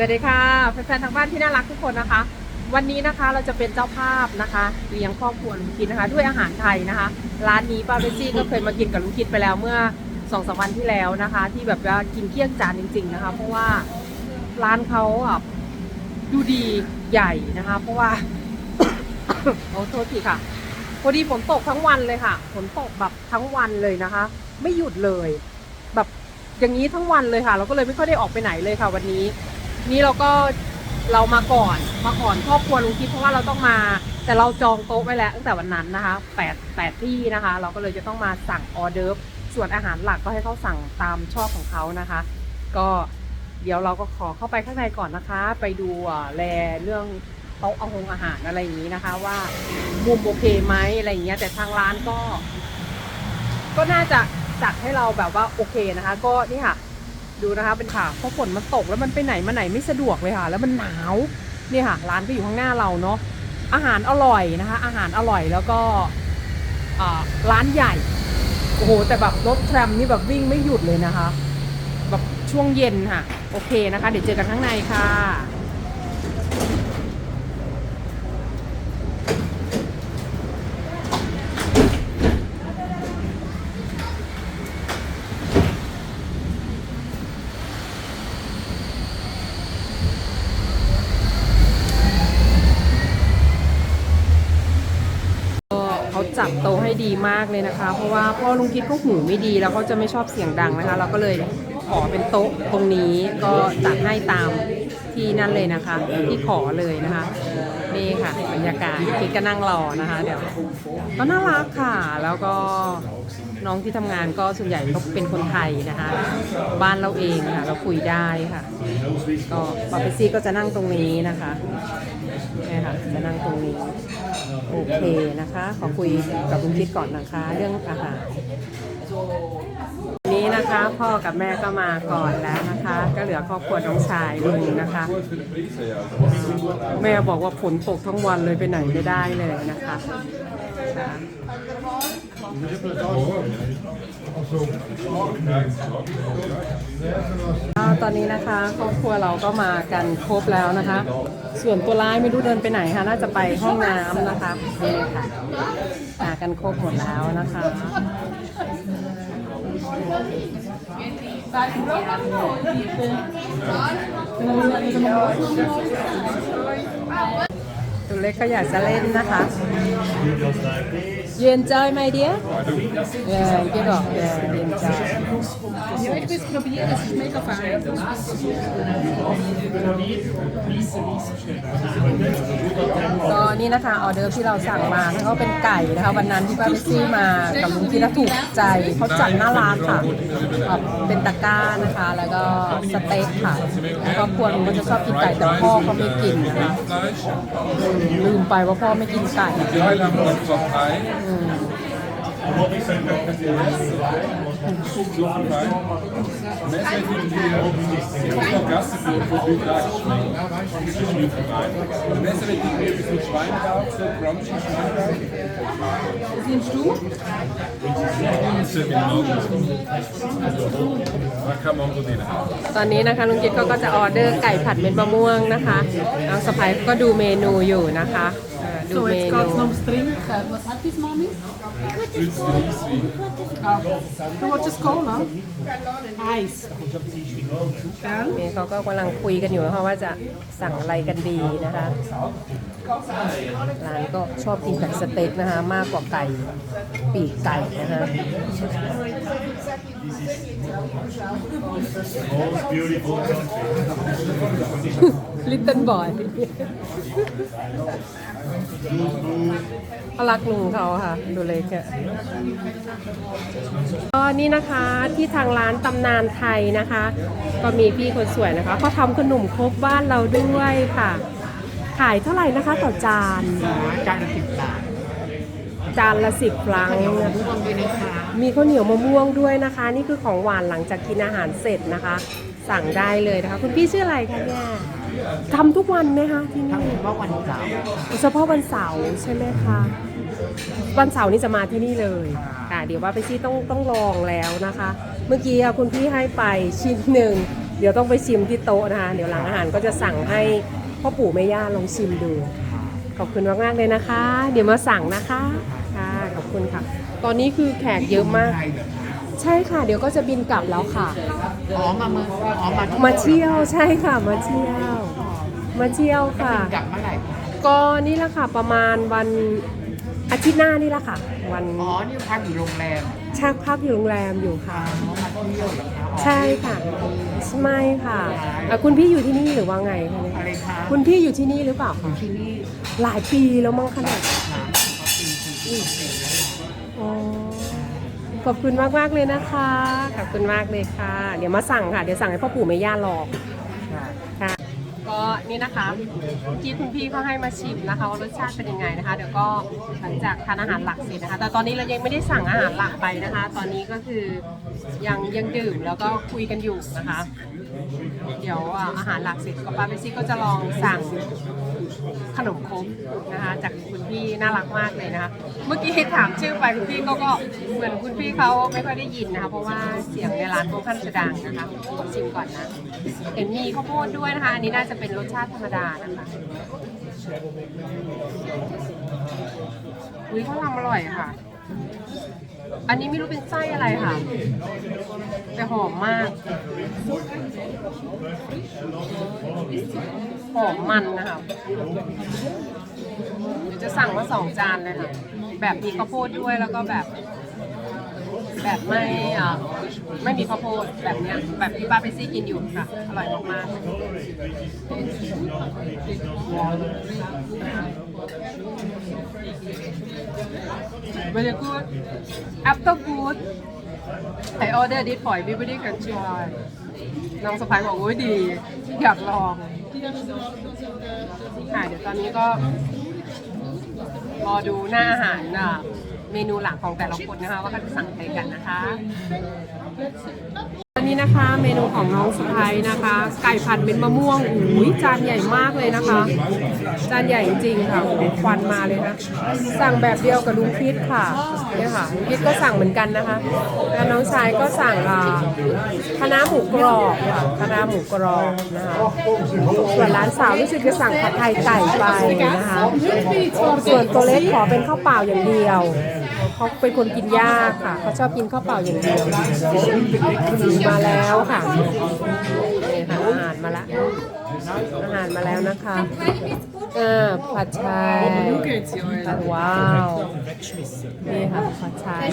สวัสดีค่ะแฟนๆทางบ้านที่น่ารักทุกคนนะคะ วันนี้นะคะเราจะเป็นเจ้าภาพนะคะเลี้ยงครอบครัวลุงคิดนะคะ ด้วยอาหารไทยนะคะ ร้านนี้ป้าเบซี่ก็เคยมากินกับลุงคิดไปแล้วเมื่อสองสามวันที่แล้วนะคะ ที่แบบว่ากินเกลี้ยงจานจริง ๆนะคะ เพราะว่าร้านเขาอะดูดีใหญ่นะคะ เพราะว่าโอ้โทษทีค่ะพอดีฝนตกทั้งวันเลยค่ะฝนตกแบบทั้งวันเลยนะคะ ไม่หยุดเลย แบบอย่างนี้ทั้งวันเลยค่ะ เราก็เลยไม่ค่อยได้ออกไปไหนเลยค่ะ วันนี้ นี่เราก็เรามาก่อนมาก่อนครอบครัวลุงคิดเพราะว่าเราต้องมา แต่เราจองโต๊ะไว้แล้วตั้งแต่วันนั้นนะคะแปดแปดที่นะคะ เราก็เลยจะต้องมาสั่งออเดิร์ฟส่วนอาหารหลักก็ให้เขาสั่งตามชอบของเขานะคะ ก็เดี๋ยวเราก็ขอเข้าไปข้างในก่อนนะคะ ไปดูแลเรื่องโต๊ะเอาหงอาหารอะไรอย่างนี้นะคะ ว่ามุมโอเคไหมอะไรอย่างเงี้ยแต่ทางร้านก็ ก็น่าจะจัดให้เราแบบว่าโอเคนะคะ ก็นี่ค่ะ ดูนะคะเป็นค่ะเพราะฝนมันตกแล้วมันไปไหนมาไหนไม่สะดวกเลยค่ะ แล้วมันหนาวนี่ค่ะ ร้านก็อยู่ข้างหน้าเราเนาะอาหารอร่อยนะคะ อาหารอร่อยแล้วก็ร้านใหญ่โอ้โหแต่แบบรถแทรมนี่แบบวิ่งไม่หยุดเลยนะคะ แบบช่วงเย็นค่ะ โอเคนะคะ เดี๋ยวเจอกันข้างในค่ะ ก็เขาจับโตะ ให้ดีมากเลยนะคะ เพราะว่าพ่อลุงคิดเขาหูไม่ดีแล้วเขาจะไม่ชอบเสียงดังนะคะ เราก็เลยขอเป็นโต๊ะตรงนี้ก็จัดให้ตามที่นั่นเลยนะคะ ที่ขอเลยนะคะนี่ค่ะบรรยากาศคิดก็นั่งรอนะคะ เดี๋ยวก็น่ารักค่ะ แล้วก็น้องที่ทำงานก็ส่วนใหญ่ก็เป็นคนไทยนะคะ บ้านเราเองค่ะ เราคุยได้ค่ะ ก็ปาเปซี่ก็จะนั่งตรงนี้นะคะนี่ค่ะจะนั่งตรงนี้ โอเคนะคะ ขอคุยกับคุณคิดก่อนนะคะ เรื่องอาหารนี้นะคะพ่อกับแม่ก็มาก่อนแล้วนะคะ ก็เหลือครอบครัวน้องชายลุงนะคะ แม่บอกว่าฝนตกทั้งวันเลยไปไหนไม่ได้เลยนะคะค่ะอ่า ตอนนี้นะคะครอบครัวเราก็มากันครบแล้วนะคะ ส่วนตัวร้ายไม่รู้เดินไปไหนคะน่าจะไปห้องน้ำนะคะนี่ค่ะมากันครบหมดแล้วนะคะตัวเล็กก็อยากจะเล่นนะคะ You enjoy my dear? Yeah, you get off. Yeah, you enjoy. Ja, ich will es probieren, es ist mega fein. ก็นี่นะคะออเดอร์ที่เราสั่งมาแล้วก็เป็นไก่นะคะวันนั้นที่ป้าไปซื้อมากับลุงที่แล้วถูกใจเขาจัดน่ารักค่ะแบบเป็นตะกร้านะคะ แล้วก็สเต็กค่ะแล้วก็พวกลุงก็จะชอบกินไก่แต่พ่อเขาไม่กินนะคะลืมไปว่าพ่อไม่กินไก่ตอนนี้นะคะลุงกิตก็จะออเดอร์ไก่ผัดเม็ดมะม่วงนะคะน้องสไปก็ดูเมนูอยู่นะคะ ดู So, เม jetzt นู geht es noch ums Trinken. Was hat deine Mami? Ah, du wolltest Cola? Eis. Gell? นี่เขาก็กำลังคุยกันอยู่นะคะว่าจะสั่งอะไรกันดีนะคะร้านก็ชอบกินไก่สเต็กนะคะ มากกว่าไก่ปีกไก่นะคะ ลิตเติ้ลบอยเขารักลุงเขาค่ะ ดูเล็กอะก็นี่นะคะที่ทางร้านตำนานไทยนะคะ ก็มีพี่คนสวยนะคะเขาทำขนมครกบ้านเราด้วยค่ะ ขายเท่าไหร่นะคะต่อจานจานละสิบบาทจานละสิบฟรังรวมด้วยนะคะมีข้าวเหนียวมะม่วงด้วยนะคะ นี่คือของหวานหลังจากกินอาหารเสร็จนะคะ สั่งได้เลยนะคะ คุณพี่ชื่ออะไรคะเนี่ยทำทุกวันไหมคะที่ทั้งนี่เฉพาะวันเสาร์เฉพาะวันเสาร์ใช่ไหมคะวันเสาร์นี่จะมาที่นี่เลยค่ะเดี๋ยวว่าไปซี่ต้องต้องลองแล้วนะคะ เมื่อกี้อะคุณพี่ให้ไปชิ้นหนึ่งเดี๋ยวต้องไปชิมที่โต๊ะนะคะเดี๋ยวหลังอาหารก็จะสั่งให้พ่อปู่แม่ย่าลองชิมดูขอบคุณมากๆเลยนะคะ เดี๋ยวมาสั่งนะคะค่ะขอบคุณค่ะ ตอนนี้คือแขกเยอะมาก ไทยเหรอคะใช่ค่ะ เดี๋ยวก็จะบินกลับแล้วค่ะ อ๋อมาเมืองอ๋อมามาเที่ยวใช่ค่ะมาเที่ยว มาเที่ยวค่ะ กลับเมื่อไหร่คะก็นี่แหละค่ะประมาณวันอาทิตย์หน้านี่แหละค่ะ วันอ๋อนี่พักอยู่โรงแรมชักพักอยู่โรงแรมอยู่ค่ะ อ๋อมาเที่ยวเหรอคะอ๋อใช่ค่ะไม่ค่ะอะ คุณพี่อยู่ที่นี่หรือว่าไงคะเนี่ยอะไรคะคุณพี่อยู่ที่นี่หรือเปล่าอคะยู่ที่นี่หลายปีแล้วมั้งขนาดค่ะเขาปีปีปีแล้วอ๋อ ขอบคุณมากมากๆเลยนะคะ ขอบคุณมากเลยค่ะ เดี๋ยวมาสั่งค่ะ เดี๋ยวสั่งให้พ่อปู่แม่ย่ารอค่ะค่ะ ก็นี่นะคะเมื่อกี้คุณพี่เขาให้มาชิมนะคะว่ารสชาติเป็นยังไงนะคะ เดี๋ยวก็หลังจากทานอาหารหลักเสร็จนะคะ แต่ตอนนี้เรายังไม่ได้สั่งอาหารหลักไปนะคะ ตอนนี้ก็คือยังยังดื่มแล้วก็คุยกันอยู่นะคะ เดี๋ยวอะอาหารหลักเสร็จก็ป้าเบซี่ก็จะลองสั่ง ขนมครกนะคะจากคุณพี่น่ารักมากเลยนะคะเมื่อกี้ถามชื่อไปคุณพี่ก็ก็เหมือนคุณพี่เขาไม่ค่อยได้ยินนะคะเพราะว่าเสียงในร้านค่อนข้างจะดังนะคะขอชิมก่อนนะเห็นมีข้าวโพดด้วยนะคะอันนี้น่าจะเป็นรสชาติธรรมดานะคะอุ้ยเขาทำอร่อยค่ะ อันนี้ไม่รู้เป็นไส้อะไรค่ะ แต่หอมมาก หอมมันนะคะเดี๋ยวจะสั่งมาสองจานเลยค่ะ แบบมีข้าวโพดด้วยแล้วก็แบบ แบบไม่อะไม่มีข้าวโพดแบบเนี้ย แบบที่ป้าไปซี่กินอยู่ค่ะ อร่อยมากๆ Very good after good I order this for everybody can try น้องสะพายบอกโอ้ยดี อยากลองค่ะเดี๋ยวตอนนี้ก็ รอดูหน้าอาหารอะเมนูหลักของแต่ละคนนะคะ ว่าเขาจะสั่งอะไรกันนะคะ อันนี้นะคะเมนูของน้องสไปนะคะ ไก่ผัดเป็นมะม่วงอุ้ยจานใหญ่มากเลยนะคะ จานใหญ่จริงๆค่ะโอ้ควันมาเลยนะ สั่งแบบเดียวกับลุงพิษค่ะเนี่ยค่ะลุงพิษก็สั่งเหมือนกันนะคะ แล้วน้องชายก็สั่งอ่าคณะน้าหมูกรอบค่ะคณะน้าหมูกรอบนะคะส่วนร้านสาวรู้สึกจะสั่งผัดไทยไก่ไปนะคะส่วนตัวเล็กขอเป็นข้าวเปล่าอย่างเดียว เขาเป็นคนกินยากค่ะ เขาชอบกินข้าวเปล่าอย่างเดียวมาแล้วค่ะนี่ค่ะอาหารมาละ อาหารมาแล้วนะคะเออผัดไทยว้าว นี่ค่ะผัดไทย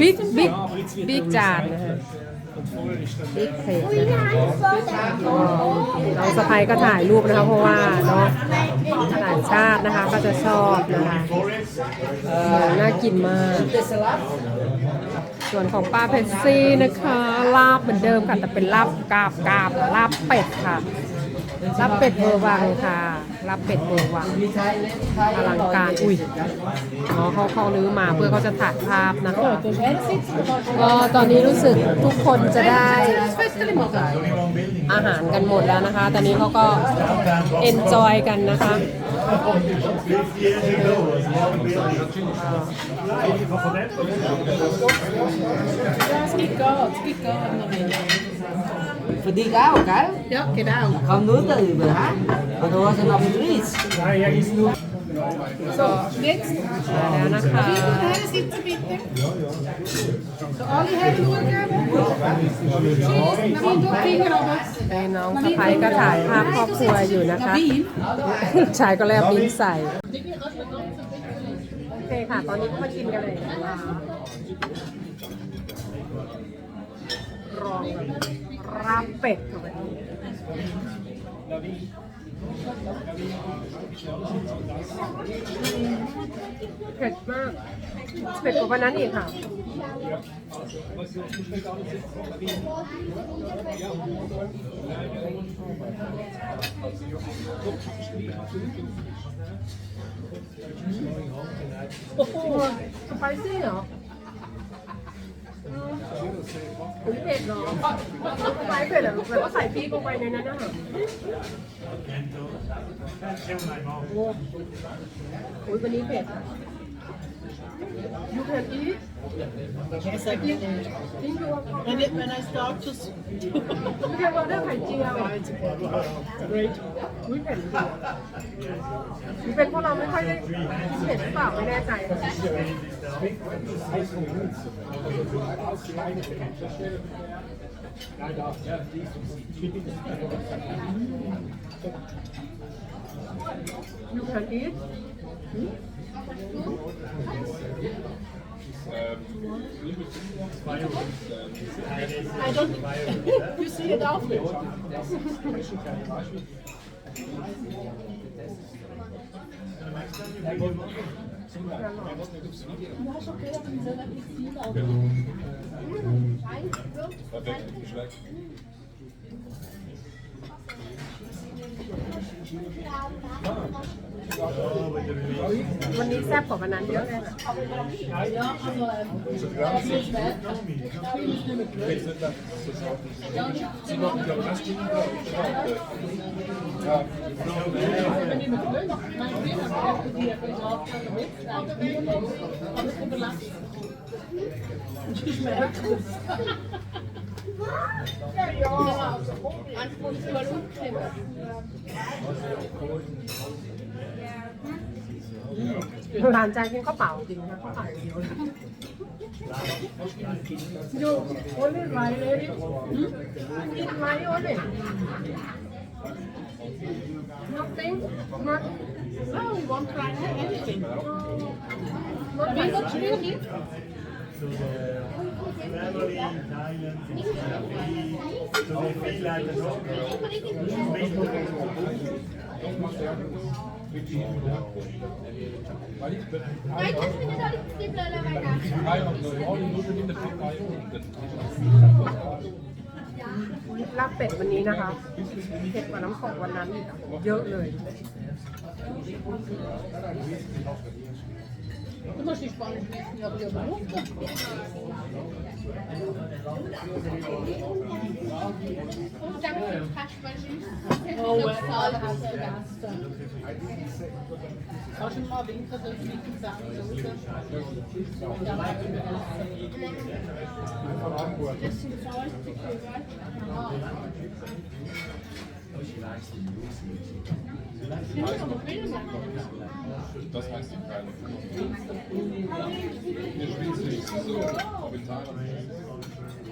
บิ๊กบิ๊กบิ๊กจานนะคะ บิ๊กเพลทนะคะก็น้องสะพายก็ถ่ายรูปนะคะ เพราะว่าเนาะต่างชาตินะคะก็จะชอบนะคะเออน่ากินมาก ส่วนของป้าเพชซี่นะคะ ลาบเหมือนเดิมค่ะ แต่เป็นลาบกาบกาบลาบเป็ดค่ะ ลาบเป็ดเบอร์วังค่ะ ลาบเป็ดเบอร์วังอลังการอุ้ยอ๋อเขาเขาลื้อมาเพื่อเขาจะถ่ายภาพนะคะก็ตอนนี้รู้สึกทุกคนจะได้อาหารกันหมดแล้วนะคะ ตอนนี้เขาก็เอนจอยกันนะคะ Verdien ook, hè? Ja, genau. Gewoon nur darüber, hä? Und du hast noch einen Preis. So, jetzt มาแล้วนะคะ Herren sitzen bitte. So, alle Herren schauen. Tschüss, Navin, du Finger runter. ให้น้องสะพ้ายก็ถ่ายภาพครอบครัวอยู่นะคะ Navin. ลูกชายก็แลบลิ้นใส่ โอเคค่ะ ตอนนี้ก็มากินกันเลยนะคะรองแบบ ราบเป็ดค่ะวันนี้เผ็ดมากเผ็ดกว่าวันนั้นอีกค่ะโอ้โหสไปซี่เหรอ อืมเผ็ดเหรอสไปเผ็ดเหรอแต่ว่าใส่พริกลงไปในนั้นนะคะโอ้ยวันนี้เผ็ด You can eat Yes, I can. think you are When, it, when I start to. s- You can order ไข่เจียว It's great. อุ้ยเผ็ดหรือเป็นเพราะเราไม่ค่อยได้กินเผ็ดหรือเปล่าไม่แน่ใจ You can eat I don't. you see it geschmeckt. วันนี้แซ่บกว่าวันนั้นเยอะเลยนะ Geht's nicht mehr so scharf. Sie machen ja Röstchen, Ja, หลานใจกินข้าวเปล่าจริงนะข้าวเปล่าเดียวเลยยูโอลิไรเลยกินไรโอลิ nothing not No, we won't try anything. not We got chili. So the family in Thailand, it's family, so they feel like a ลาบเป็ดวันนี้นะคะเผ็ดกว่าน้ำตกวันนั้นเยอะเลย Ты можешь исполнить местную? Das sind Salz, die gehört. das heißt in keiner Wir schwitzen nicht so, aber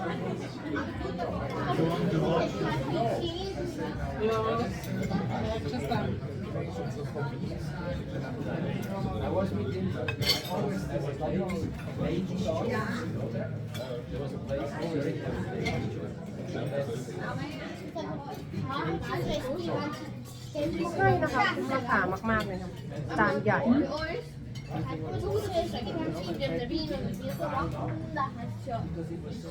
one. Yeah, just um, Also ich bin jemand, der ใช่นะคะคุ้มราคามากๆเลยนะจานใหญ่ Du musst 还이 구, 저기있 어. 그냥위인 들, 내위인들밑에써 봐. 응, 나할수있 어. 이거 써.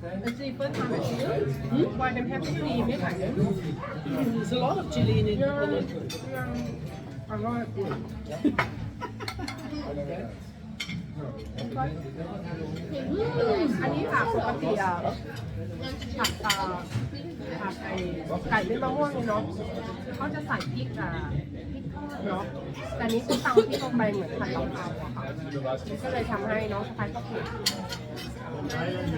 Ich kann noch nicht mal das Ganze, bevor sie Fußball ansprechen. And see first time I see it why them happy tea ไม่ขายเลย there's a lot of chili in it. อร่อยอันนี้ค่ะปกติอะผัดตาผัดไอไก่เป็นมะม่วงเนาะเขาจะใส่พริกอะพริกทอดเนาะแต่อันนี้คือตำพริกลงไปเหมือนผัดกะเพราอะค่ะมันก็เลยทำให้น้องสะพ้ายก็เผ็ด Thailand,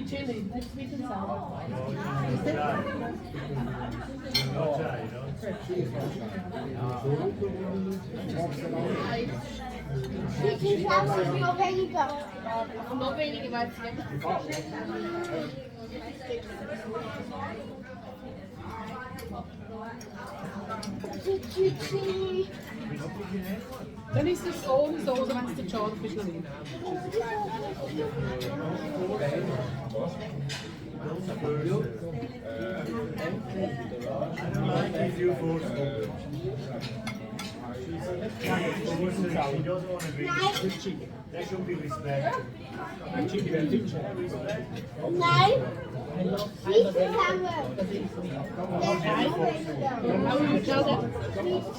Das ist Sweet Chili, nicht Sweet and Sour. Not that, you know. Sweet and Sour ist nur weniger. Nur weniger, weil es Sweet Chili. Dann ist es ohne Soße, wenn es der John bist noch nicht. I don't like if you force her. Force her, She doesn't want to be. There should be respect. Nein. Sweet and Sour. How you tell them?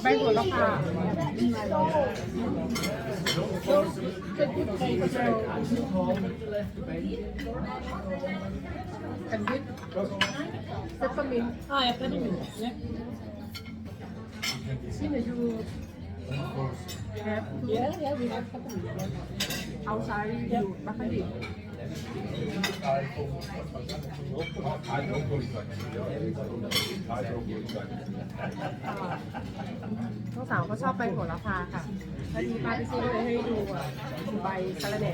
ใบโหระพา and with peppermint Ah, ja, peppermint. Ja. you know you have Yeah, yeah, we have peppermint. Yeah. outside you บัคคาดิ น้องสาวเขาชอบใบโหระพาค่ะถ้าดีป้าไปซื้อเลยให้ดูอะใบสะระแหน่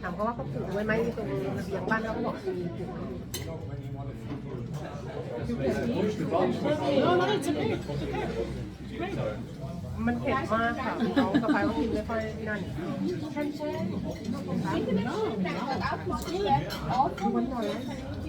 ถามเขาว่าเขาปลูกไว้ไหมตรงระเบียงบ้านเขาก็บอกมีปลูก No, no, it's okay. มันเผ็ดมากค่ะเขากระเพราเขากินไม่ค่อยนั่นมันหน่อย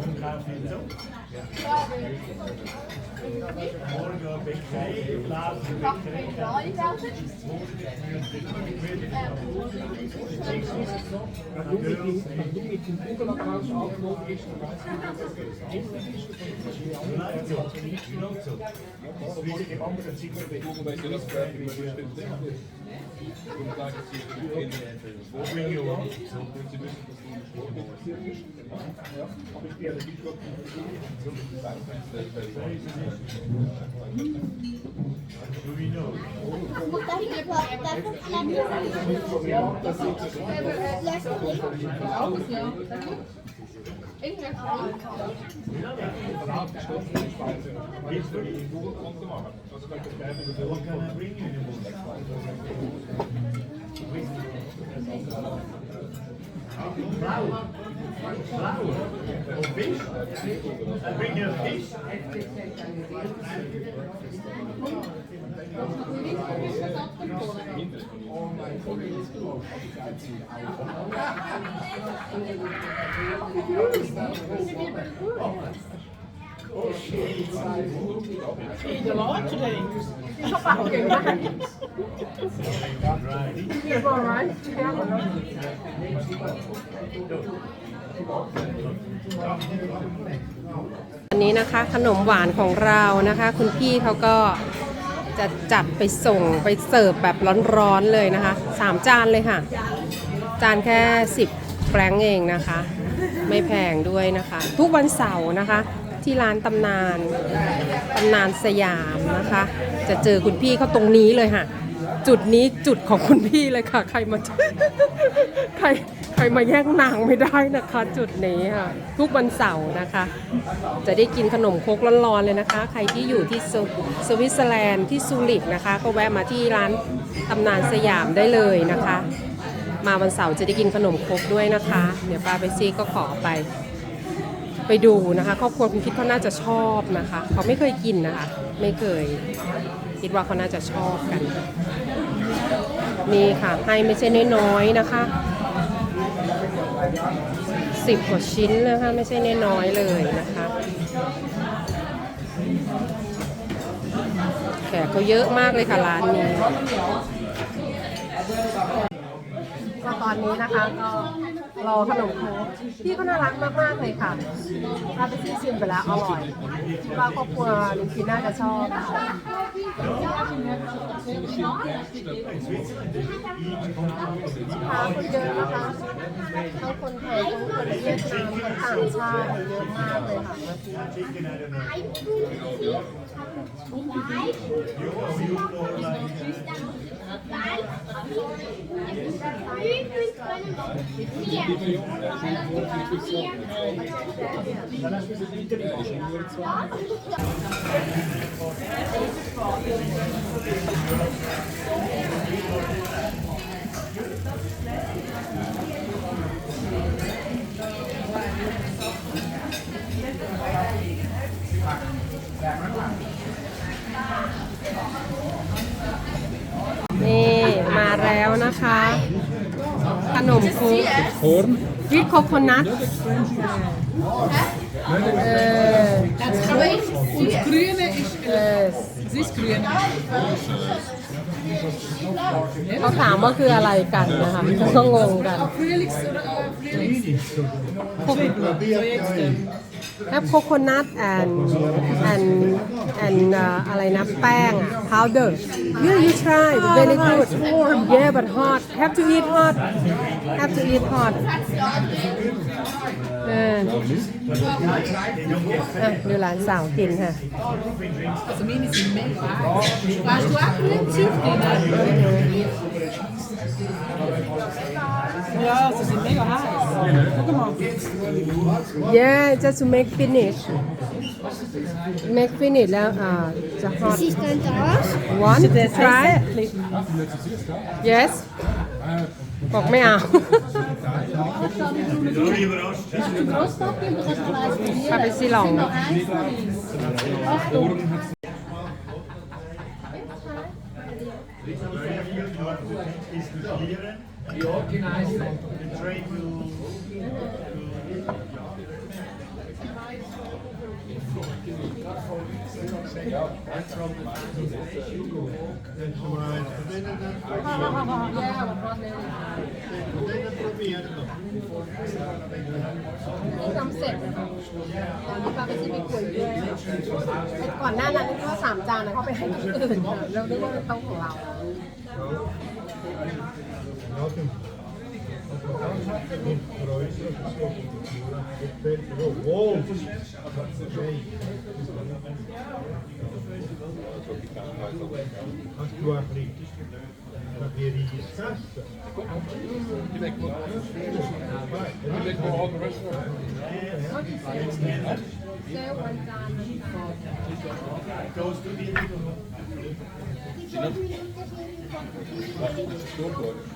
อดไลน์ในคือปัด Kaffee zo. Morgen een beetje thee, later een beetje thee. Bring you up. Do we know? Which What can I Flour? Or fish? Bring you fish? Oh, shit. A lot today. อันนี้นะคะขนมหวานของเรานะคะ คุณพี่เขาก็จะจัดไปส่งไปเสิร์ฟแบบร้อนๆเลยนะคะสามจานเลยค่ะ จานแค่10แฟรงเองนะคะ ไม่แพงด้วยนะคะ ทุกวันเสาร์นะคะ ที่ร้านตำนานตำนานสยามนะคะ จะเจอคุณพี่เขาตรงนี้เลยค่ะ จุดนี้จุดของคุณพี่เลยค่ะ ใครมาใครใครมาแย่งนางไม่ได้นะคะ จุดนี้ค่ะทุกวันเสาร์นะคะ จะได้กินขนมครกร้อนๆเลยนะคะ ใครที่อยู่ที่สวิตเซอร์แลนด์ที่ซูริกนะคะ ก็แวะมาที่ร้านตำนานสยามได้เลยนะคะ มาวันเสาร์จะได้กินขนมครกด้วยนะคะ เดี๋ยวป้าไปซีก็ขอไป ไปดูนะคะครอบครัวคุณคิดเขาน่าจะชอบนะคะ เขาไม่เคยกินนะคะ ไม่เคย คิดว่าเขาน่าจะชอบกัน นี่ค่ะให้ไม่ใช่น้อยๆนะคะสิบกว่าชิ้นนะคะไม่ใช่น้อยๆเลยนะคะ แขกเขาเยอะมากเลยค่ะร้านนี้ ก็ตอนนี้นะคะก็รอขนมโค้กพี่ก็น่ารักมากๆเลยค่ะถ้าไปซื้อชิมไปแล้วอร่อยคิดว่าครอบครัวลุงกินน่าจะชอบค่ะค้าคนเยอะนะคะทั้งคนไทยทั้งคนเวียดนามทั้งต่างชาติเยอะมากเลยค่ะ Chicken, I don't know. You, you know, like, uh, นี่มาแล้ว นะคะ ขนมคุก Horn. วิทโคโคนัท เออ Het groene is เออ this groene. เขาถามว่าคืออะไรกันนะคะก็งงกัน Frühlings, uh, frühlings. แอ ปโคโคนัท and and and อะไรนะแป้งอ่ะ powder yeah you try very good yeah but hot have to eat hot have to eat hot เอออะดูหลานสาวกินค่ะ Dat is minus in mee. Waar is het eigenlijk? Zie Ja, ze zijn mega heiß. Guck mal. yeah just to make finish make finish แล้วอ่าจะ hot Is dann das? one try yes บอกไม่เอา พาไปซีหลอง Yeah, one more นี่ทำเสร็จนะคะตอนนี้ป้าไปซื้อไปคุยด้วยไอ้ก่อนหน้านั้นก็สามจานนะเขาไปให้คนอื่นเราคิดว่าเป็นโต๊ะของเรา Als tu apri la pierina scassa, Die leg maar Die leg maar al de rest van. เซลวันจาน Goes to the. You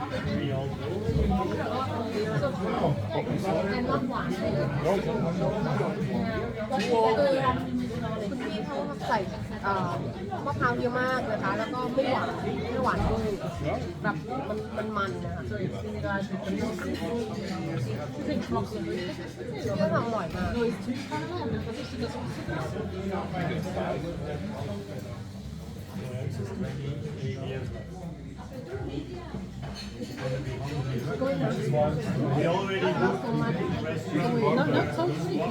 have to be all แอนนอตหวานเลยคือคุณพี่เขาใส่เอ่อมะพร้าวเยอะมากนะคะ แล้วก็ไม่หวานไม่หวานด้วยแบบมันมันมันนะคะแล้วก็ทำอร่อยมาก We already booked the restaurant. No, no, so sweet.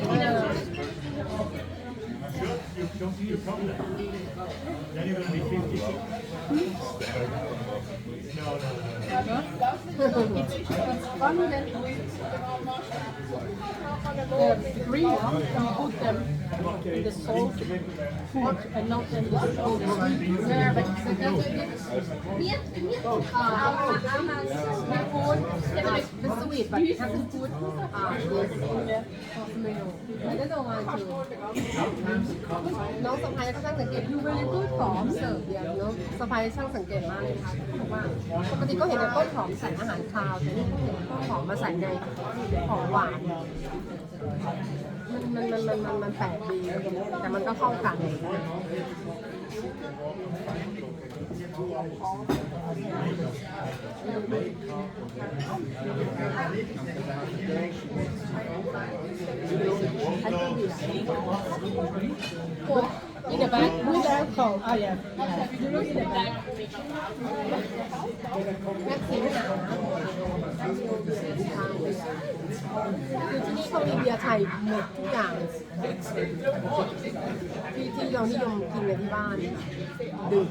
Sure, you don't see a problem. Then you're going to be 56. No, no, no. Funny then. The green one, we put them the soul and not the love of the spirit. น้องสะพายช่างสังเกต you really good for Serbia เนาะสไปายช่างสังเกตมากเลยค่ะเพราะว่าปกติก็เห็นแต่ต้นหอมใส่อาหารคาวแต่นี่เพิ่งเห็นต้นหอมมาใส่ในของหวาน มันมันมันมันมันมันแปลกดีแต่มันก็เข้ากัน In the back, with alcohol. Oh yeah. You look in the back. แม็กซีหนาคือที่นี่เขามีเบียร์ไทยหมดทุกอย่างที่ที่เรานิยมกินกันที่บ้านดื่ม